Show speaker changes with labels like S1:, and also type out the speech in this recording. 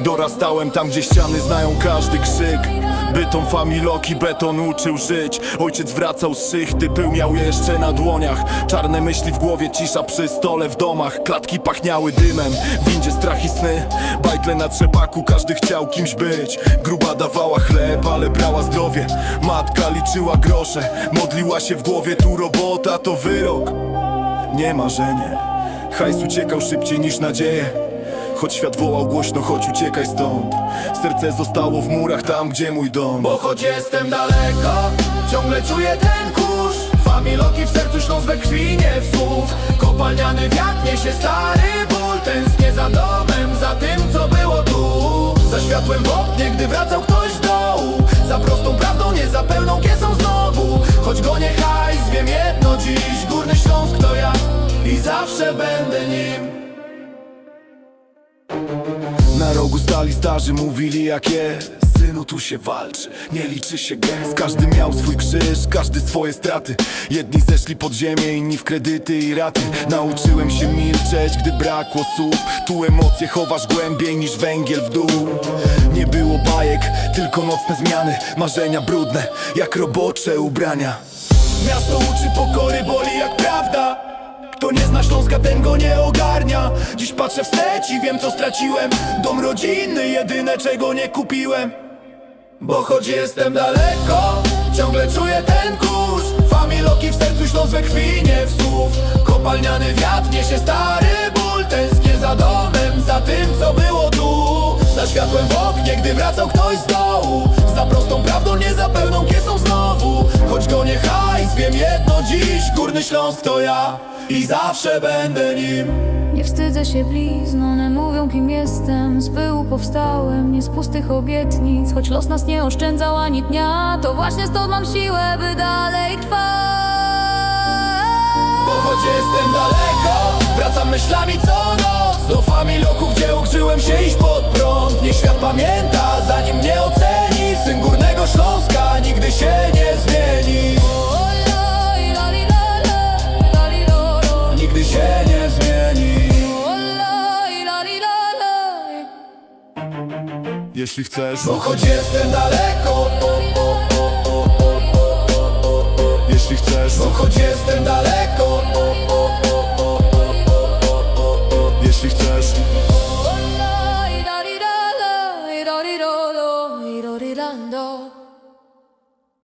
S1: Dorastałem tam, gdzie ściany znają każdy krzyk. Bytom familoki beton uczył żyć. Ojciec wracał z szychty, pył miał jeszcze na dłoniach. Czarne myśli w głowie, cisza przy stole w domach. Klatki pachniały dymem, windzie strach i sny. Bajtle na trzepaku, każdy chciał kimś być. Gruba dawała chleb, ale brała zdrowie. Matka liczyła grosze, modliła się w głowie. Tu robota to wyrok, nie marzenie Hajs uciekał szybciej niż nadzieje Choć świat wołał głośno, choć uciekaj stąd. Serce zostało w murach tam, gdzie mój dom.
S2: Bo choć jestem daleko, ciągle czuję ten kurz. Familoki w sercu ślą we krwi, nie w słów. Kopalniany wiatr niesie stary ból Tęsknię za domem, za tym co było tu. Za światłem w oknie, gdy wracał ktoś z dołu. Za prostą prawdą, nie za pełną kiesą znowu. Choć go nie hajs, wiem jedno dziś. Górny Śląsk to ja i zawsze będę nim
S1: Stali starzy, mówili jak jest. Synu tu się walczy, nie liczy się gest Każdy miał swój krzyż, każdy swoje straty. Jedni zeszli pod ziemię, inni w kredyty i raty. Nauczyłem się milczeć, gdy brakło słów. Tu emocje chowasz głębiej niż węgiel w dół. Nie było bajek, tylko nocne zmiany. Marzenia brudne, jak robocze ubrania.
S2: Miasto uczy pokory, boli Kto nie zna Śląska, ten go nie ogarnia. Dziś patrzę wstecz i wiem co straciłem. Dom rodzinny, jedyne czego nie kupiłem. Bo choć jestem daleko, ciągle czuję ten kurz. Familoki w sercu ślą we krwi, nie w słów. Kopalniany wiatr niesie stary ból. Tęsknię za domem, za tym co było tu. Za światłem w oknie, gdy wracał ktoś z dołu. Za prostą prawdą, nie za pełną kiesą znowu. Choć go nie hajs, wiem jedno Górny Śląsk to ja i zawsze będę nim.
S3: Nie wstydzę się blizn, one mówią kim jestem. Z pyłu powstałem, nie z pustych obietnic. Choć los nas nie oszczędzał ani dnia To właśnie stąd mam siłę, by dalej trwać.
S2: Bo choć jestem daleko, wracam myślami co noc. Do familoków, gdzie uczyłem się iść pod prąd. Niech świat pamięta,
S1: jeśli chcesz
S2: Bo choć jestem daleko
S1: Jeśli chcesz
S2: Bo choć jestem